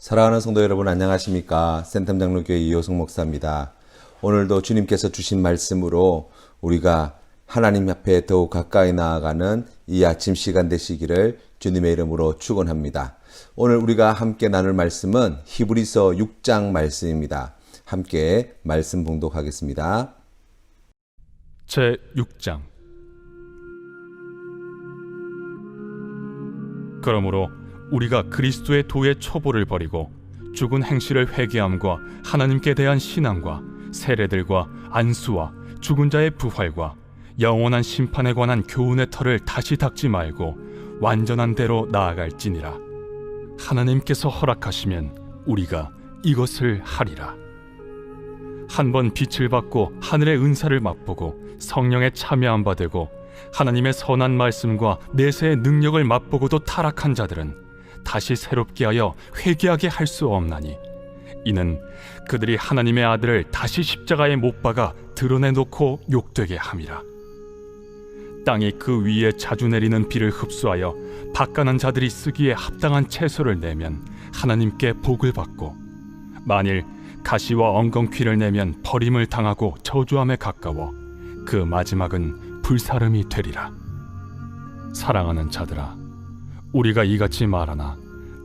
사랑하는 성도 여러분 안녕하십니까? 센텀 장로교회 이호성 목사입니다. 오늘도 주님께서 주신 말씀으로 우리가 하나님 앞에 더욱 가까이 나아가는 이 아침 시간 되시기를 주님의 이름으로 축원합니다. 오늘 우리가 함께 나눌 말씀은 히브리서 6장 말씀입니다. 함께 말씀 봉독하겠습니다. 제 6장 그러므로 우리가 그리스도의 도의 초보를 버리고 죽은 행실을 회개함과 하나님께 대한 신앙과 세례들과 안수와 죽은 자의 부활과 영원한 심판에 관한 교훈의 털을 다시 닦지 말고 완전한 대로 나아갈지니라. 하나님께서 허락하시면 우리가 이것을 하리라. 한 번 빛을 받고 하늘의 은사를 맛보고 성령에 참여한 바 되고 하나님의 선한 말씀과 내세의 능력을 맛보고도 타락한 자들은 다시 새롭게 하여 회개하게 할 수 없나니 이는 그들이 하나님의 아들을 다시 십자가에 못 박아 드러내 놓고 욕되게 함이라 땅이 그 위에 자주 내리는 비를 흡수하여 바가난 자들이 쓰기에 합당한 채소를 내면 하나님께 복을 받고 만일 가시와 엉겅퀴를 내면 버림을 당하고 저주함에 가까워 그 마지막은 불사름이 되리라. 사랑하는 자들아, 우리가 이같이 말하나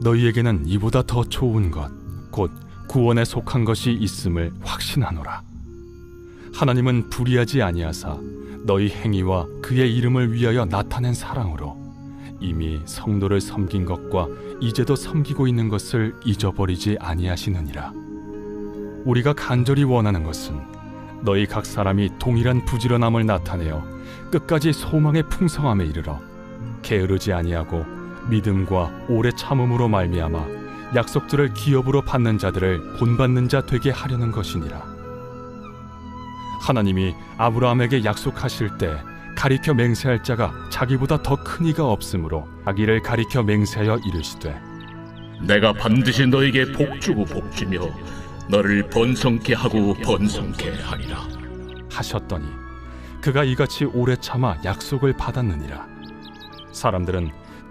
너희에게는 이보다 더 좋은 것, 곧 구원에 속한 것이 있음을 확신하노라. 하나님은 불의하지 아니하사 너희 행위와 그의 이름을 위하여 나타낸 사랑으로 이미 성도를 섬긴 것과 이제도 섬기고 있는 것을 잊어버리지 아니하시느니라. 우리가 간절히 원하는 것은 너희 각 사람이 동일한 부지런함을 나타내어 끝까지 소망의 풍성함에 이르러 게으르지 아니하고 믿음과 오래 참음으로 말미암아 약속들을 기업으로 받는 자들을 본받는 자 되게 하려는 것이니라. 하나님이 아브라함에게 약속하실 때 가리켜 맹세할 자가 자기보다 더 큰 이가 없으므로 자기를 가리켜 맹세하여 이르시되 내가 반드시 너에게 복주고 복주며 너를 번성케 하고 번성케 하리라. 하셨더니 그가 이같이 오래 참아 약속을 받았느니라 사람들은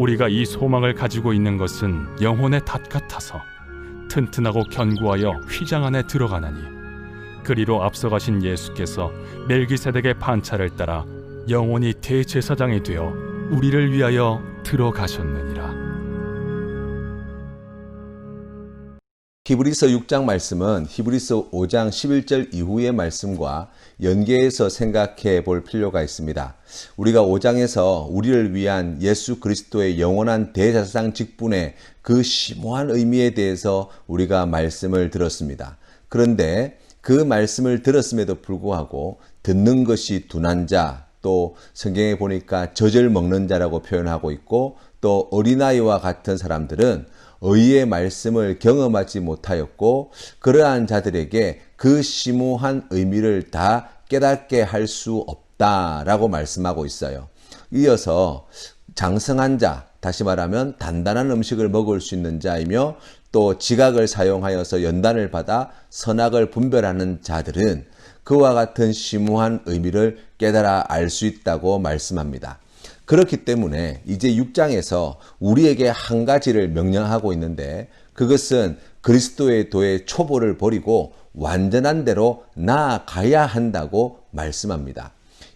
우리가 이 소망을 가지고 있는 것은 영혼의 닷 같아서 튼튼하고 견고하여 휘장 안에 들어가나니 그리로 앞서가신 예수께서 멜기세덱의 반차를 따라 영원히 대제사장이 되어 우리를 위하여 들어가셨느니라. 히브리서 6장 말씀은 히브리서 5장 11절 이후의 말씀과 연계해서 생각해 볼 필요가 있습니다. 우리가 5장에서 우리를 위한 예수 그리스도의 영원한 대제사장 직분의 그 심오한 의미에 대해서 우리가 말씀을 들었습니다. 그런데 그 말씀을 들었음에도 불구하고 듣는 것이 둔한 자, 또 성경에 보니까 젖을 먹는 자라고 표현하고 있고 또 어린아이와 같은 사람들은 의의 말씀을 경험하지 못하였고 그러한 자들에게 그 심오한 의미를 다 깨닫게 할 수 없다라고 말씀하고 있어요. 이어서 장성한 자, 다시 말하면 단단한 음식을 먹을 수 있는 자이며 또 지각을 사용하여서 연단을 받아 선악을 분별하는 자들은 그와 같은 심오한 의미를 깨달아 알 수 있다고 말씀합니다. 그렇기 때문에 이제 6장에서 우리에게 한 가지를 명령하고 있는데 그것은 그리스도의 도의 초보를 버리고 완전한 대로 나아가야 한다고 말씀합니다.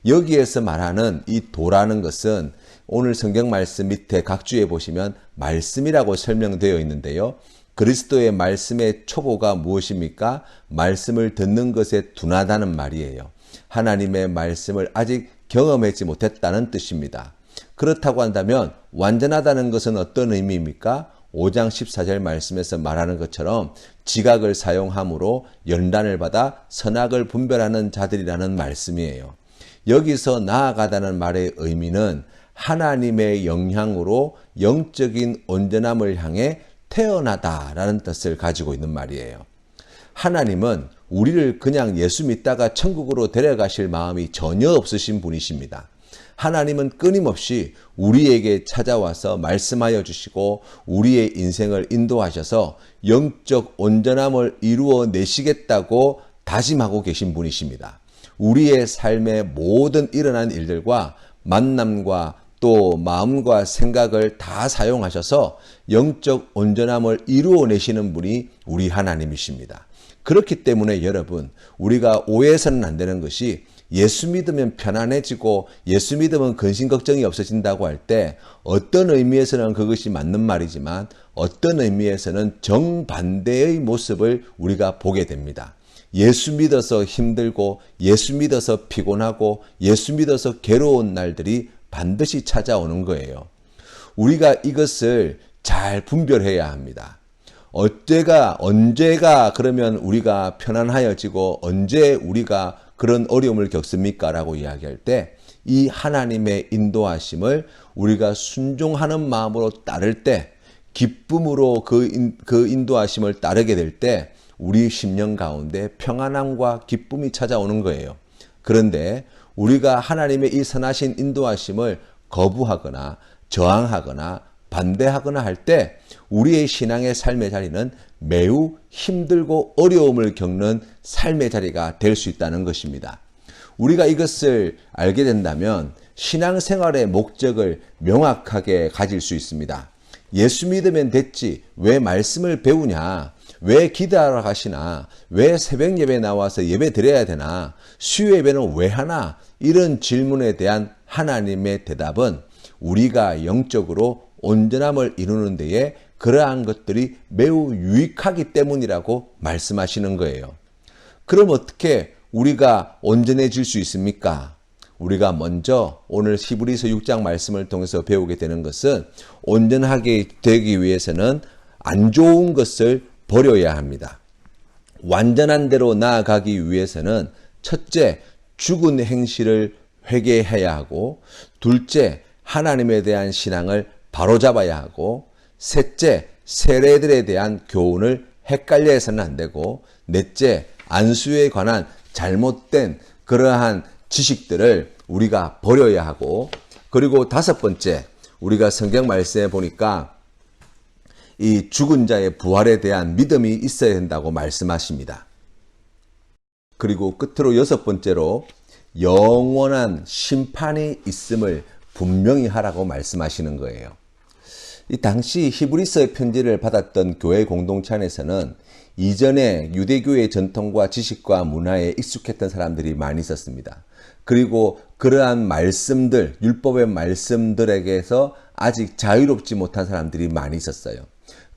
여기에서 말하는 이 도라는 것은 오늘 성경 말씀 밑에 각주에 보시면 말씀이라고 설명되어 있는데요. 그리스도의 말씀의 초보가 무엇입니까? 말씀을 듣는 것에 둔하다는 말이에요. 하나님의 말씀을 아직 경험하지 못했다는 뜻입니다. 그렇다고 한다면 완전하다는 것은 어떤 의미입니까? 5장 14절 말씀에서 말하는 것처럼 지각을 사용함으로 연단을 받아 선악을 분별하는 자들이라는 말씀이에요. 여기서 나아가다는 말의 의미는 하나님의 영향으로 영적인 온전함을 향해 태어나다라는 뜻을 가지고 있는 말이에요. 하나님은 우리를 그냥 예수 믿다가 천국으로 데려가실 마음이 전혀 없으신 분이십니다. 하나님은 끊임없이 우리에게 찾아와서 말씀하여 주시고 우리의 인생을 인도하셔서 영적 온전함을 이루어 내시겠다고 다짐하고 계신 분이십니다. 우리의 삶의 모든 일어난 일들과 만남과 또 마음과 생각을 다 사용하셔서 영적 온전함을 이루어내시는 분이 우리 하나님이십니다. 그렇기 때문에 여러분, 우리가 오해해서는 안 되는 것이 예수 믿으면 편안해지고 예수 믿으면 근심 걱정이 없어진다고 할 때 어떤 의미에서는 그것이 맞는 말이지만 어떤 의미에서는 정반대의 모습을 우리가 보게 됩니다. 예수 믿어서 힘들고 예수 믿어서 피곤하고 예수 믿어서 괴로운 날들이 반드시 찾아오는 거예요. 우리가 이것을 잘 분별해야 합니다. 어때가 언제가 그러면 우리가 편안하여지고 언제 우리가 그런 어려움을 겪습니까? 라고 이야기할 때 이 하나님의 인도하심을 우리가 순종하는 마음으로 따를 때 기쁨으로 그, 인, 그 인도하심을 따르게 될 때 우리 심령 가운데 평안함과 기쁨이 찾아오는 거예요. 그런데 우리가 하나님의 이 선하신 인도하심을 거부하거나 저항하거나 반대하거나 할 때 우리의 신앙의 삶의 자리는 매우 힘들고 어려움을 겪는 삶의 자리가 될 수 있다는 것입니다. 우리가 이것을 알게 된다면 신앙생활의 목적을 명확하게 가질 수 있습니다. 예수 믿으면 됐지. 왜 말씀을 배우냐? 왜 기도하러 가시나? 왜 새벽 예배 나와서 예배 드려야 되나? 수요 예배는 왜 하나? 이런 질문에 대한 하나님의 대답은 우리가 영적으로 온전함을 이루는 데에 그러한 것들이 매우 유익하기 때문이라고 말씀하시는 거예요. 그럼 어떻게 우리가 온전해질 수 있습니까? 우리가 먼저 오늘 히브리서 6장 말씀을 통해서 배우게 되는 것은 온전하게 되기 위해서는 안 좋은 것을 버려야 합니다. 완전한 대로 나아가기 위해서는 첫째, 죽은 행실을 회개해야 하고, 둘째, 하나님에 대한 신앙을 바로잡아야 하고, 셋째, 세례들에 대한 교훈을 헷갈려 해서는 안 되고, 넷째, 안수에 관한 잘못된 그러한 지식들을 우리가 버려야 하고, 그리고 다섯 번째, 우리가 성경 말씀에 보니까 이 죽은 자의 부활에 대한 믿음이 있어야 된다고 말씀하십니다. 그리고 끝으로 여섯 번째로 영원한 심판이 있음을 분명히 하라고 말씀하시는 거예요. 이 당시 히브리서의 편지를 받았던 교회 공동체 안에서는 이전에 유대교의 전통과 지식과 문화에 익숙했던 사람들이 많이 있었습니다. 그리고 그러한 말씀들, 율법의 말씀들에게서 아직 자유롭지 못한 사람들이 많이 있었어요.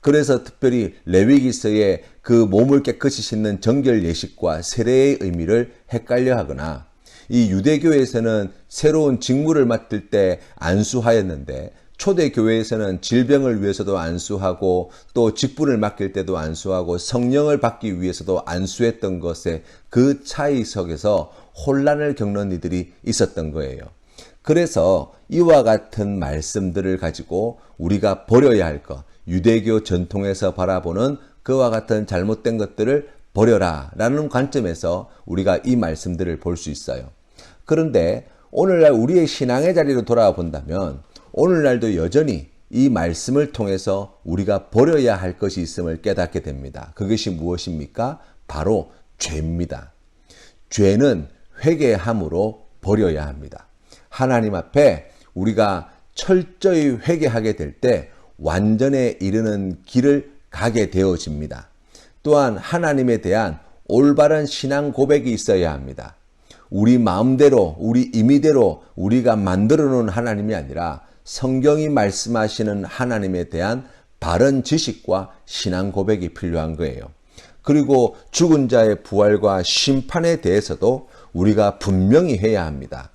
그래서 특별히 레위기서의 그 몸을 깨끗이 씻는 정결 예식과 세례의 의미를 헷갈려 하거나 이 유대교에서는 새로운 직무를 맡을 때 안수하였는데 초대 교회에서는 질병을 위해서도 안수하고 또 직분을 맡길 때도 안수하고 성령을 받기 위해서도 안수했던 것에 그 차이 속에서 혼란을 겪는 이들이 있었던 거예요. 그래서 이와 같은 말씀들을 가지고 우리가 버려야 할 것, 유대교 전통에서 바라보는 그와 같은 잘못된 것들을 버려라 라는 관점에서 우리가 이 말씀들을 볼 수 있어요. 그런데 오늘날 우리의 신앙의 자리로 돌아와 본다면 오늘날도 여전히 이 말씀을 통해서 우리가 버려야 할 것이 있음을 깨닫게 됩니다. 그것이 무엇입니까? 바로 죄입니다. 죄는 회개함으로 버려야 합니다. 하나님 앞에 우리가 철저히 회개하게 될 때 완전에 이르는 길을 가게 되어집니다. 또한 하나님에 대한 올바른 신앙 고백이 있어야 합니다. 우리 마음대로, 우리 임의대로 우리가 만들어 놓은 하나님이 아니라 성경이 말씀하시는 하나님에 대한 바른 지식과 신앙 고백이 필요한 거예요. 그리고 죽은 자의 부활과 심판에 대해서도 우리가 분명히 해야 합니다.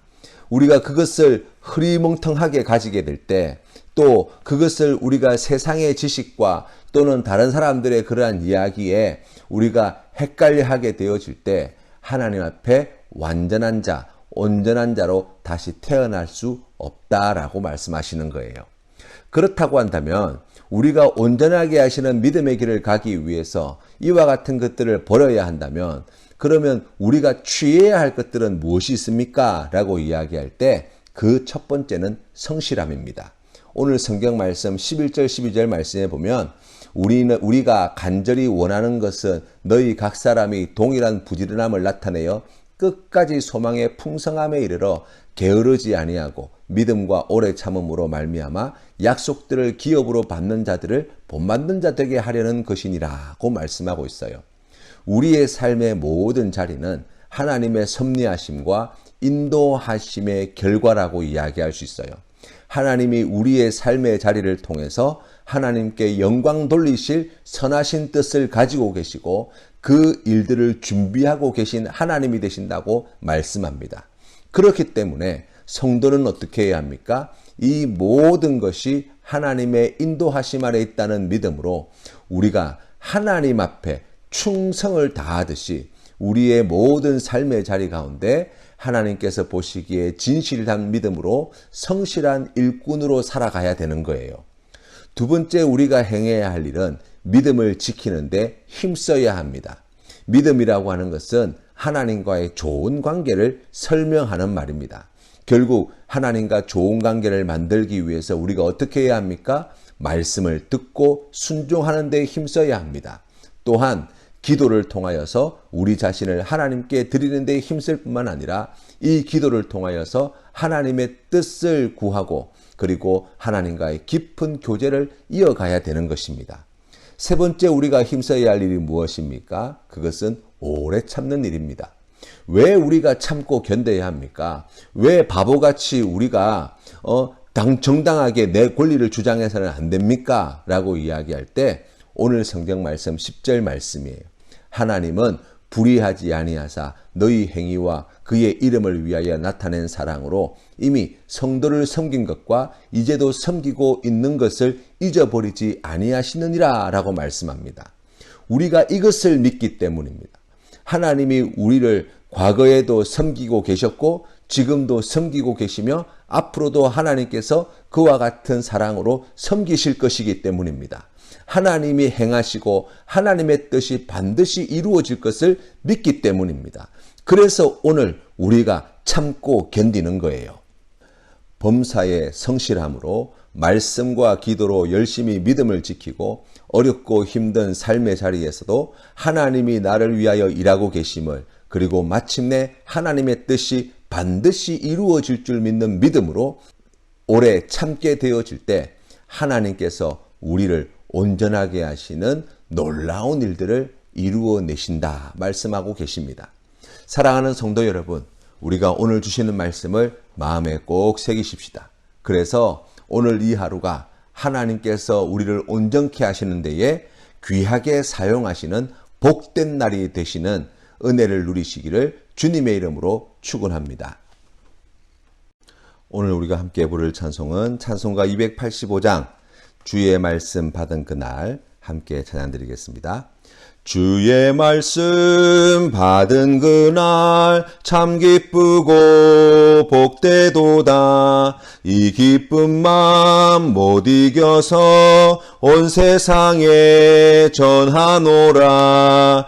우리가 그것을 흐리멍텅하게 가지게 될 때, 또 그것을 우리가 세상의 지식과 또는 다른 사람들의 그러한 이야기에 우리가 헷갈려 하게 되어질 때, 하나님 앞에 완전한 자, 온전한 자로 다시 태어날 수 없다라고 말씀하시는 거예요. 그렇다고 한다면 우리가 온전하게 하시는 믿음의 길을 가기 위해서 이와 같은 것들을 버려야 한다면 그러면 우리가 취해야 할 것들은 무엇이 있습니까? 라고 이야기할 때 그 첫 번째는 성실함입니다. 오늘 성경 말씀 11절 12절 말씀에 보면 우리는 우리가 간절히 원하는 것은 너희 각 사람이 동일한 부지런함을 나타내어 끝까지 소망의 풍성함에 이르러 게으르지 아니하고 믿음과 오래 참음으로 말미암아 약속들을 기업으로 받는 자들을 본받는 자 되게 하려는 것이니라고 말씀하고 있어요. 우리의 삶의 모든 자리는 하나님의 섭리하심과 인도하심의 결과라고 이야기할 수 있어요. 하나님이 우리의 삶의 자리를 통해서 하나님께 영광 돌리실 선하신 뜻을 가지고 계시고 그 일들을 준비하고 계신 하나님이 되신다고 말씀합니다. 그렇기 때문에 성도는 어떻게 해야 합니까? 이 모든 것이 하나님의 인도하심 아래 있다는 믿음으로 우리가 하나님 앞에 충성을 다하듯이 우리의 모든 삶의 자리 가운데 하나님께서 보시기에 진실한 믿음으로 성실한 일꾼으로 살아가야 되는 거예요. 두 번째 우리가 행해야 할 일은 믿음을 지키는데 힘써야 합니다. 믿음이라고 하는 것은 하나님과의 좋은 관계를 설명하는 말입니다. 결국 하나님과 좋은 관계를 만들기 위해서 우리가 어떻게 해야 합니까? 말씀을 듣고 순종하는 데 힘써야 합니다. 또한 기도를 통하여서 우리 자신을 하나님께 드리는 데 힘쓸 뿐만 아니라 이 기도를 통하여서 하나님의 뜻을 구하고 그리고 하나님과의 깊은 교제를 이어가야 되는 것입니다. 세 번째 우리가 힘써야 할 일이 무엇입니까? 그것은 오래 참는 일입니다. 왜 우리가 참고 견뎌야 합니까? 왜 바보같이 우리가 어, 당 정당하게 내 권리를 주장해서는 안 됩니까? 라고 이야기할 때 오늘 성경 말씀 10절 말씀이에요. 하나님은 불의하지 아니하사 너희 행위와 그의 이름을 위하여 나타낸 사랑으로 이미 성도를 섬긴 것과 이제도 섬기고 있는 것을 잊어버리지 아니하시느니라 라고 말씀합니다. 우리가 이것을 믿기 때문입니다. 하나님이 우리를 과거에도 섬기고 계셨고 지금도 섬기고 계시며 앞으로도 하나님께서 그와 같은 사랑으로 섬기실 것이기 때문입니다. 하나님이 행하시고 하나님의 뜻이 반드시 이루어질 것을 믿기 때문입니다. 그래서 오늘 우리가 참고 견디는 거예요. 범사의 성실함으로 말씀과 기도로 열심히 믿음을 지키고 어렵고 힘든 삶의 자리에서도 하나님이 나를 위하여 일하고 계심을 그리고 마침내 하나님의 뜻이 반드시 이루어질 줄 믿는 믿음으로 오래 참게 되어질 때 하나님께서 우리를 온전하게 하시는 놀라운 일들을 이루어 내신다 말씀하고 계십니다. 사랑하는 성도 여러분, 우리가 오늘 주시는 말씀을 마음에 꼭 새기십시다. 그래서 오늘 이 하루가 하나님께서 우리를 온전케 하시는 데에 귀하게 사용하시는 복된 날이 되시는 은혜를 누리시기를 주님의 이름으로 축원합니다. 오늘 우리가 함께 부를 찬송은 찬송가 285장 주의 말씀 받은 그날 함께 찬양 드리겠습니다. 주의 말씀 받은 그날 참 기쁘고 복되도다 이 마음 못 이겨서 온 세상에 전하노라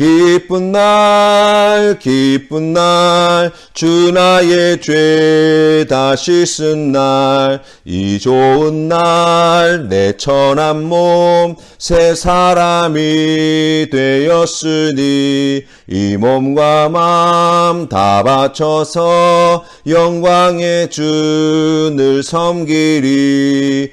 기쁜 날 기쁜 날 주 나의 죄 다시 쓴 날 이 좋은 날 내 천한 몸 새 사람이 되었으니 이 몸과 마음 다 바쳐서 영광의 주를 섬기리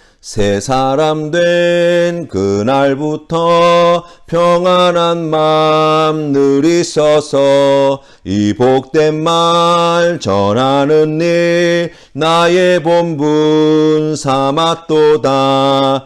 새 사람 된 그날부터 평안한 마음 늘 있어서. 이 복된 말 전하는 일 나의 본분 삼았도다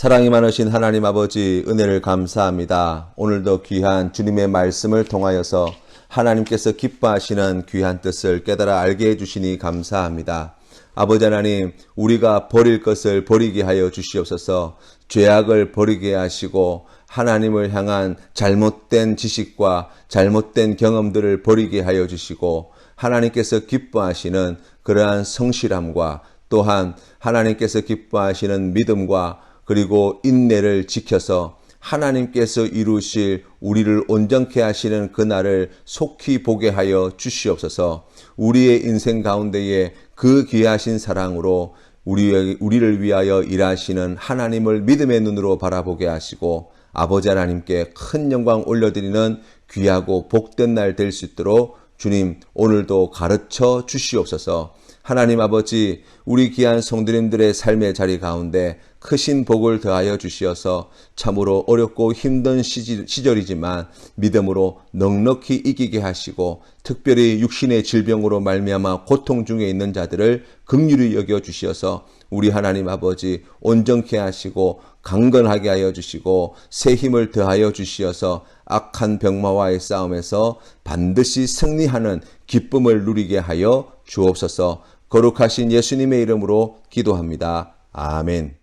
사랑이 많으신 하나님 아버지 은혜를 감사합니다. 오늘도 귀한 주님의 말씀을 통하여서 하나님께서 기뻐하시는 귀한 뜻을 깨달아 알게 해주시니 감사합니다. 아버지 하나님, 우리가 버릴 것을 버리게 하여 주시옵소서 죄악을 버리게 하시고 하나님을 향한 잘못된 지식과 잘못된 경험들을 버리게 하여 주시고 하나님께서 기뻐하시는 그러한 성실함과 또한 하나님께서 기뻐하시는 믿음과 그리고 인내를 지켜서 하나님께서 이루실 우리를 온전케 하시는 그날을 속히 보게 하여 주시옵소서. 우리의 인생 가운데에 그 귀하신 사랑으로 우리, 우리를 위하여 일하시는 하나님을 믿음의 눈으로 바라보게 하시고 아버지 하나님께 큰 영광 올려드리는 귀하고 복된 날 될 수 있도록 주님 오늘도 가르쳐 주시옵소서. 하나님 아버지 우리 귀한 성도님들의 삶의 자리 가운데 크신 복을 더하여 주시어서 참으로 어렵고 힘든 시절이지만 믿음으로 넉넉히 이기게 하시고 특별히 육신의 질병으로 말미암아 고통 중에 있는 자들을 긍휼히 여겨 주시어서 우리 하나님 아버지 온전케 하시고 강건하게 하여 주시고 새 힘을 더하여 주시어서 악한 병마와의 싸움에서 반드시 승리하는 기쁨을 누리게 하여 주옵소서 거룩하신 예수님의 이름으로 기도합니다. 아멘.